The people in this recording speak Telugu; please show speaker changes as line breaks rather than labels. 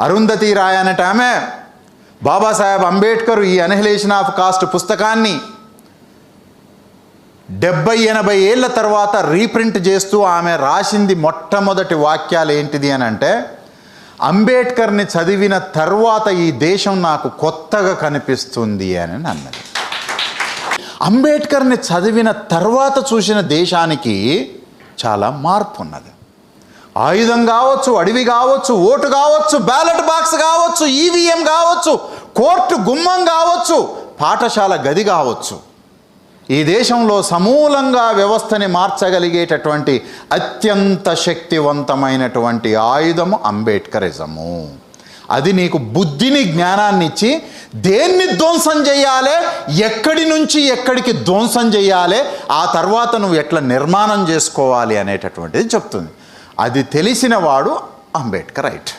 అరుంధతి రాయ్ అనట ఆమె బాబాసాహెబ్ అంబేద్కర్ ఈ అనహిలేషన్ ఆఫ్ కాస్ట్ పుస్తకాన్ని డెబ్బై ఎనభై ఏళ్ళ తర్వాత రీప్రింట్ చేస్తూ ఆమె రాసింది మొట్టమొదటి వాక్యాలు ఏంటిది అని అంటే అంబేద్కర్ని చదివిన తర్వాత ఈ దేశం నాకు కొత్తగా కనిపిస్తుంది అని అన్నది. అంబేద్కర్ని చదివిన తర్వాత చూసిన దేశానికి చాలా మార్పు ఉన్నది ఆయుధం కావచ్చు అడవి కావచ్చు ఓటు కావచ్చు బ్యాలెట్ బాక్స్ కావచ్చు ఈవీఎం కావచ్చు కోర్టు గుమ్మం కావచ్చు పాఠశాల గది కావచ్చు. ఈ దేశంలో సమూలంగా వ్యవస్థని మార్చగలిగేటటువంటి అత్యంత శక్తివంతమైనటువంటి ఆయుధము అంబేద్కరిజము. అది నీకు బుద్ధిని జ్ఞానాన్ని ఇచ్చి దేన్ని ధ్వంసం చేయాలి ఎక్కడి నుంచి ఎక్కడికి ధ్వంసం చేయాలి ఆ తర్వాత నువ్వు ఎట్లా నిర్మాణం చేసుకోవాలి అనేటటువంటిది చెప్తుంది. అది తెలిసినవాడు అంబేద్కర్ రైట్.